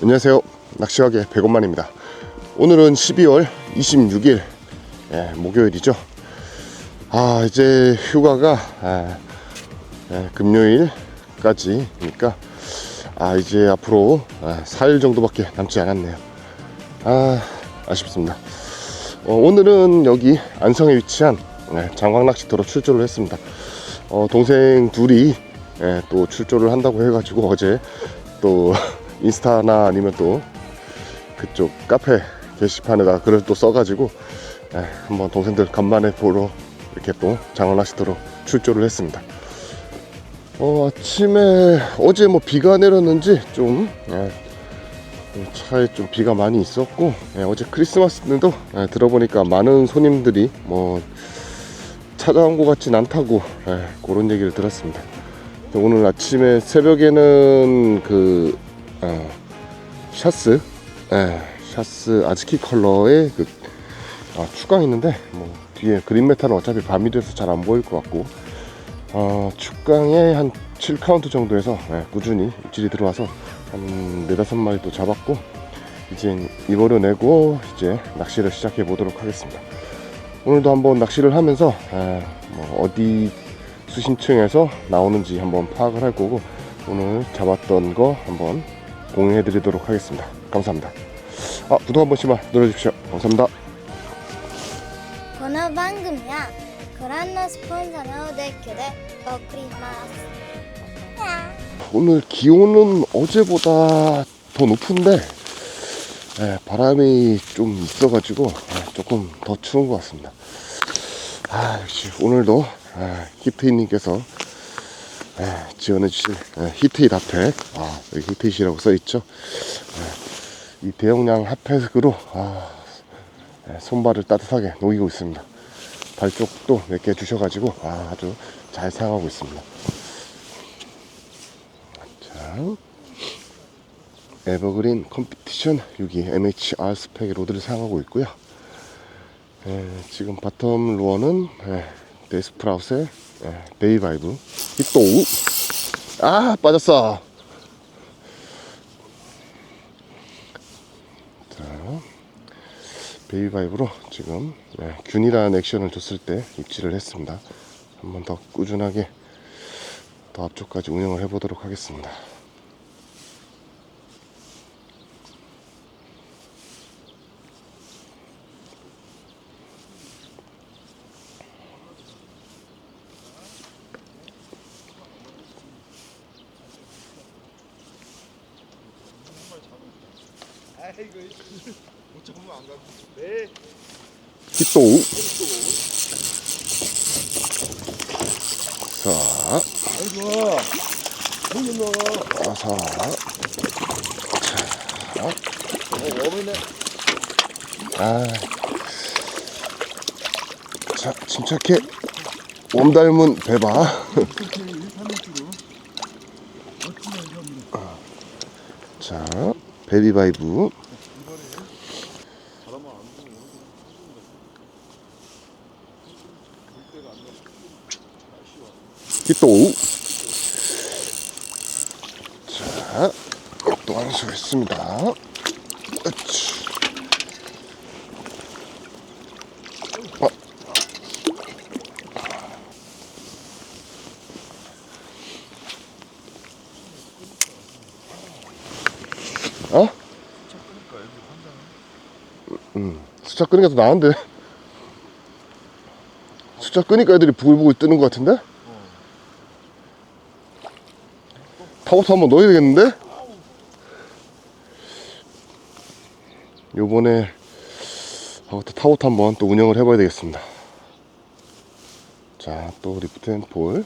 안녕하세요. 낚시하게 100원만입니다. 오늘은 12월 26일 예, 목요일이죠. 아 이제 휴가가 아, 예, 금요일까지니까 아 이제 앞으로 아, 4일 정도밖에 남지 않았네요. 아 아쉽습니다. 어, 오늘은 여기 안성에 위치한 예, 장광낚시터로 출조를 했습니다. 어, 동생 둘이 예, 또 출조를 한다고 해가지고 어제 또 인스타나 아니면 또 그쪽 카페 게시판에다 글을 또 써가지고 예, 한번 동생들 간만에 보러 이렇게 또 장원낚시터로 출조를 했습니다. 어, 아침에 어제 뭐 비가 내렸는지 좀 예, 좀 차에 좀 비가 많이 있었고 예, 어제 크리스마스도 예, 들어보니까 많은 손님들이 뭐 찾아온 것 같진 않다고 예, 그런 얘기를 들었습니다. 오늘 아침에 새벽에는 그 어, 샤스? 예, 샤스. 아즈키 컬러의 그 아, 추강 있는데 뭐 뒤에 그린 메탈은 어차피 밤이 돼서 잘 안 보일 것 같고. 어, 축강에 한 7카운트 정도에서 예, 꾸준히 입질이 들어와서 한 4, 5마리 또 잡았고 이제 입어려 내고 이제 낚시를 시작해 보도록 하겠습니다. 오늘도 한번 낚시를 하면서 에, 뭐 어디 수심층에서 나오는지 한번 파악을 할 거고 오늘 잡았던 거 한번 공유해 드리도록 하겠습니다. 감사합니다. 아, 구독 한 번씩만 눌러주십시오. 감사합니다. この番組はご覧のスポンサーのデッキでお送りします。 오늘 기온은 어제보다 더 높은데 예, 바람이 좀 있어가지고 예, 조금 더 추운 것 같습니다. 아 역시 오늘도 예, 히트이님께서 예, 지원해주신 예, 히트잇 핫팩 아 여기 히트잇이라고 써있죠. 예, 이 대용량 핫팩으로 아, 예, 손발을 따뜻하게 녹이고 있습니다. 발 쪽도 몇 개 주셔가지고 아, 아주 잘 사용하고 있습니다. 자, 에버그린 컴피티션 6기 MHR 스펙의 로드를 사용하고 있고요. 에, 지금 바텀 루어는 에, 데스프라우스의 에, 베이바이브. 히또우! 아 빠졌어. 자 베이바이브로 지금 에, 균이라는 액션을 줬을 때 입질을 했습니다. 한 번 더 꾸준하게 더 앞쪽까지 운영을 해보도록 하겠습니다. 히또 자, 아이고, 형님 너, 아사 어, 어머니네. 아. 자, 침착해. 몸 닮은 배바. 자, 베비바이브. 히또. 자, 또 완수했습니다. 으치. 어. 어? 음, 숫자 끄니까 더 나은데. 숫자 끄니까 애들이 부글부글 뜨는 것 같은데? 타워터 한번 넣어야 되겠는데? 요번에 타워터 한번 또 운영을 해봐야 되겠습니다. 자, 또 리프트 앤 폴.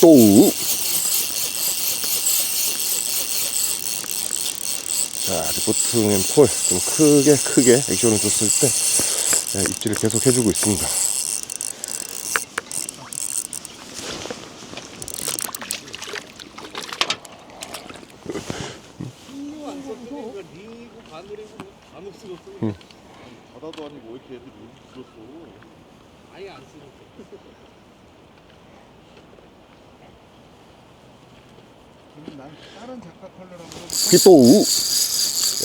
히또 자, 리포트 앤 폴. 좀 크게, 크게 액션을 줬을 때, 네, 입질을 계속 해주고 있습니다. 바다도 아니고 왜 이렇게 애들이 들었어? 그럼 작가 컬러로 한번 히또우.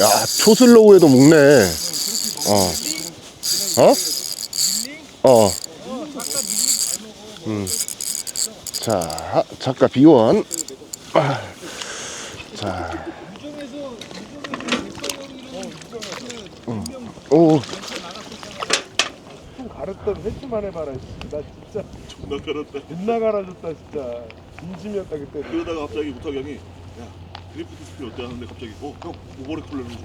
야, 초슬로우에도 묶네. 어. 어? 어. 음. 자, 작가 비원. 아. 자. 음. 오, 가르던 회수만 해봐라 씨. 나 진짜 존나 갈았다 존나 갈아줬다 진짜 진심이었다 그때 그러다가 갑자기 우탁이 형이 야 드리프트 스피 어때 하는데 갑자기 어형 오버레 컬러는 거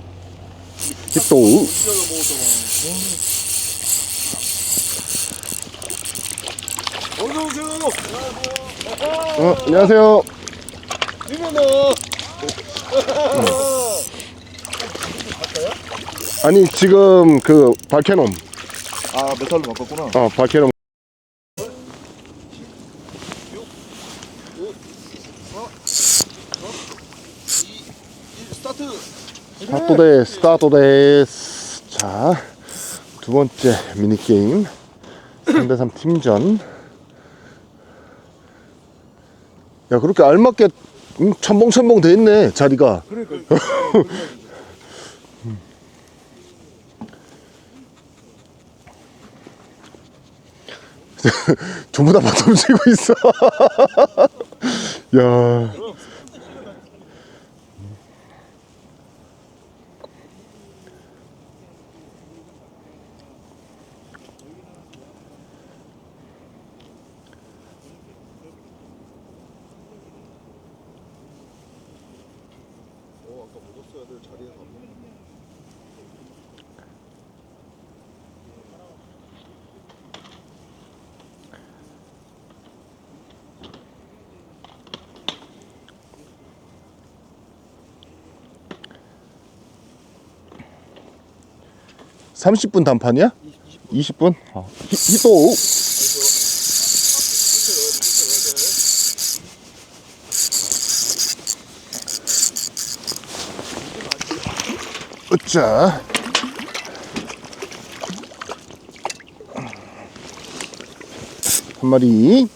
히또우. 진짜가 먹었잖아 어서 오세요 어, 안녕하세요. 이면은 아니, 지금 그 발케놈. 아 메탈로 바꿨구나 어, 발케놈. 스타트 스타토데 스타토데 자, 두 번째 미니게임. 3대3 팀전. 야 그렇게 알맞게 음, 첨벙첨벙 돼 있네 자리가. 그러니까 전부 다 바텀 치고 있어. 야 30분 단판이야? 20, 분 아. 히도 으짜 한 마리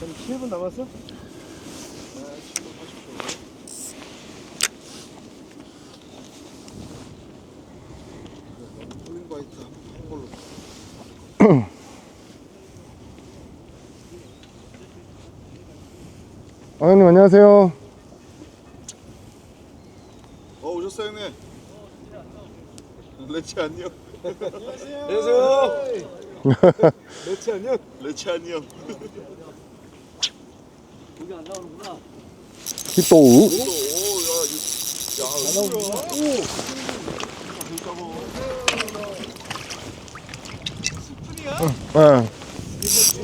한 7분 남았어? 폴링바이트 한 걸로 아 형님 안녕하세요. 어 오셨어요 형님? 레치 안녕. 안녕하세요. 매치 안녕. 레치 안녕. 히또 예. 스푼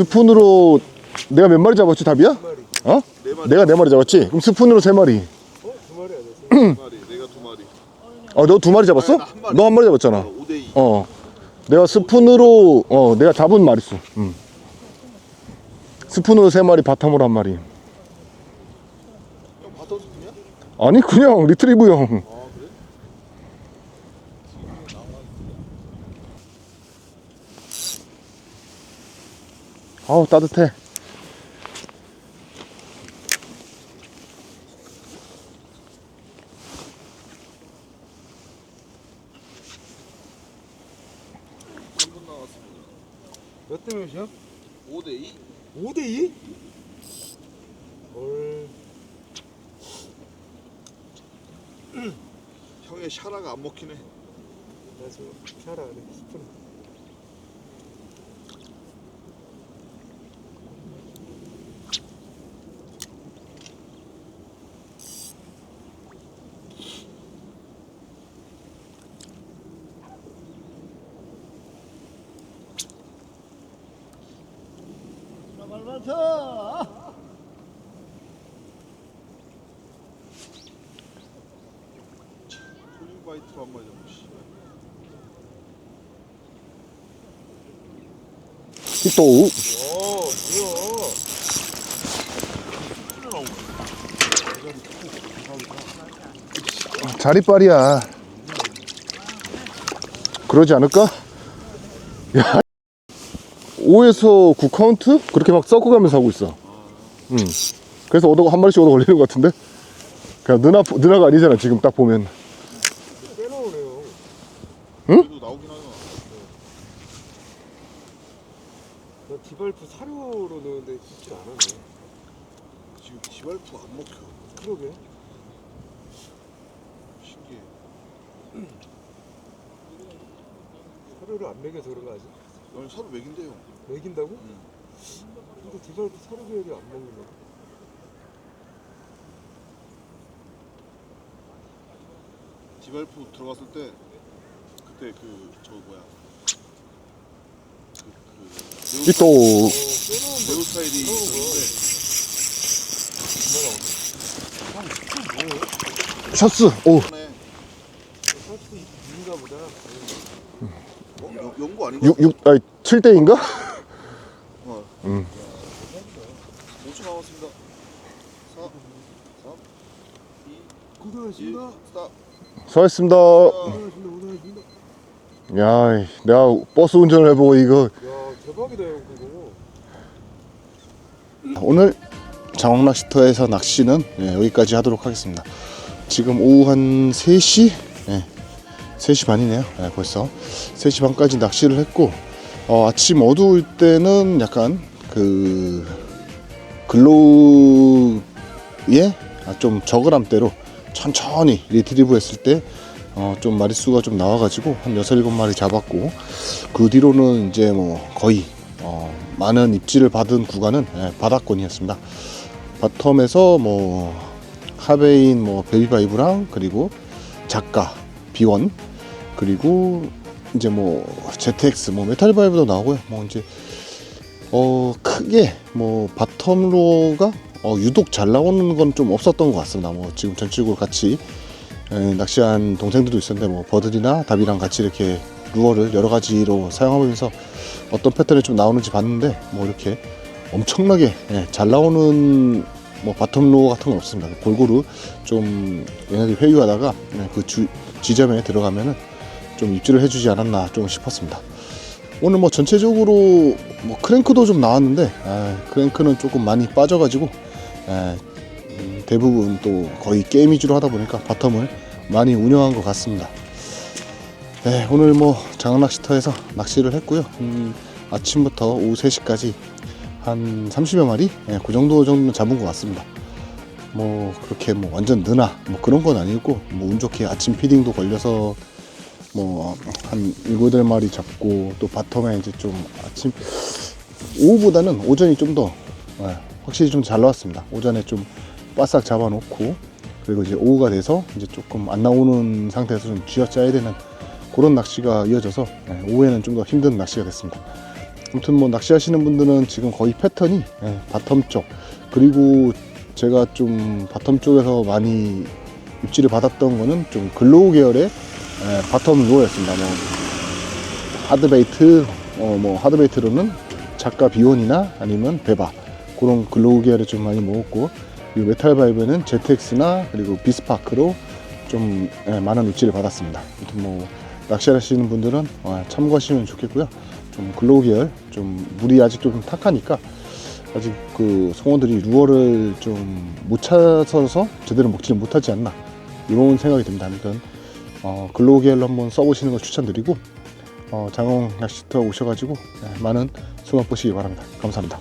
으로 내가 몇 마리 잡았지 답이야? 어? 네 마리 내가 네 마리 잡았지? 그럼 스푼으로 세 마리. 어? 두 마리 아니었어? 두 마리 내가 두 마리 어, 너 두 마리 잡았어? 나한 마리. 너 한 마리 잡았잖아. 5대 2 어. 내가 스푼으로 어, 내가 잡은 마리수. 음. 스푼으로 세 마리, 바텀으로 한 마리. 형 바텀 스푼이야? 아니 그냥 리트리브 형. 아우 따뜻해 몇대 몇이야? 5대2? 5대2? 헐 형의 샤라가 안 먹히네 그래서 샤라 그래 스프링 푼. 톨링 바이트로 한 마리 어, 뭐야? 자리빨이야. 그러지 않을까? 야, 5에서 9 카운트? 그렇게 막 섞어가면서 하고 있어. 음. 그래서 얻어, 한 마리씩 얻어 걸리는 것 같은데? 그냥 누나, 누나가 아니잖아, 지금 딱 보면. 빼놓으네요. 그래도 나오긴 하나 나 디발프 사료로 넣는데 진짜 안 하네. 지금 디발프가 안 먹혀 그러게. 신기해 사료를 안 먹여서 그런 거 아직? 넌 사료 맥인데 요 먹인다고? 응. 근데 디발프 사료 계열이 안 먹는다. 디발프 들어갔을 때 그때 그 저 뭐야 그, 그 어, 빼놓은 매우 스타일이 있었는데 셔츠. 오, 전에 사실 인가 보다. 어? 연- 연구 아닌가? 6, 6, 아니, 7대인가? 어. 음. 5초 남았습니다 4 3 2 1 고생하셨습니다. 스탑 수고하셨습니다. 고생하셨습니다. 고생하셨습니다. 야, 내가 버스 운전을 해보고 이거 야, 대박이다, 형, 그거. 오늘 장황 낚시터에서 낚시는 예, 여기까지 하도록 하겠습니다. 지금 오후 한 3시? 예, 3시 반이네요. 예, 벌써 3시 반까지 낚시를 했고 어, 아침 어두울 때는 약간 그 글로우에 아, 좀 저그람대로 천천히 리트리브 했을 때 어, 좀 마리수가 좀 나와가지고 한 6, 7마리 잡았고 그 뒤로는 이제 뭐 거의 어, 많은 입질을 받은 구간은 예, 바닥권이었습니다. 바텀에서 뭐 하베인 뭐 베이바이브랑 그리고 작가 비원 그리고 이제 뭐 ZX 뭐 메탈바이브도 나오고요. 뭐 이제 어 크게 뭐 바텀로가 어, 유독 잘 나오는 건 좀 없었던 것 같습니다. 뭐 지금 전적으로 같이 에, 낚시한 동생들도 있었는데 뭐 버들이나 답이랑 같이 이렇게 루어를 여러 가지로 사용하면서 어떤 패턴이 좀 나오는지 봤는데 뭐 이렇게 엄청나게 예, 잘 나오는 뭐 바텀 루어 같은 건 없습니다. 골고루 좀 얘네들 회유하다가 예, 그 주, 지점에 들어가면은 좀 입질을 해주지 않았나 좀 싶었습니다. 오늘 뭐 전체적으로 뭐 크랭크도 좀 나왔는데 아, 크랭크는 조금 많이 빠져가지고 에, 음, 대부분 또 거의 게임 위주로 하다 보니까 바텀을 많이 운영한 것 같습니다. 네, 오늘 뭐 장낚시터에서 낚시를 했고요. 음, 아침부터 오후 3시까지 한 30여 마리 예, 그 정도 정도는 잡은 것 같습니다. 뭐 그렇게 뭐 완전 느나 뭐 그런 건 아니고 뭐 운 좋게 아침 피딩도 걸려서 뭐한 7, 8마리 잡고 또 바텀에 이제 좀 아침 오후보다는 오전이 좀더 예, 확실히 좀 잘 나왔습니다. 오전에 좀 바싹 잡아놓고 그리고 이제 오후가 돼서 이제 조금 안 나오는 상태에서 좀 쥐어짜야 되는 그런 낚시가 이어져서 예, 오후에는 좀 더 힘든 낚시가 됐습니다. 아무튼 뭐 낚시하시는 분들은 지금 거의 패턴이 예, 바텀 쪽 그리고 제가 좀 바텀 쪽에서 많이 입질을 받았던 거는 좀 글로우 계열의 예, 바텀 로어였습니다. 뭐 하드베이트 어, 뭐 하드베이트로는 작가 비온이나 아니면 베바 그런 글로우 계열을 좀 많이 먹었고 그리고 메탈 바이브는 ZX나 그리고 비스파크로 좀 예, 많은 입질을 받았습니다. 아무튼 뭐 낚시하시는 분들은 어, 참고하시면 좋겠고요. 좀 글로우 계열 좀 물이 아직 좀 탁하니까 아직 그 송어들이 루어를 좀 못 찾아서 제대로 먹지를 못하지 않나 이런 생각이 듭니다. 아무튼 어, 글로우 계열로 한번 써보시는 걸 추천드리고 어, 장흥 낚시터 오셔가지고 네, 많은 수박 보시기 바랍니다. 감사합니다.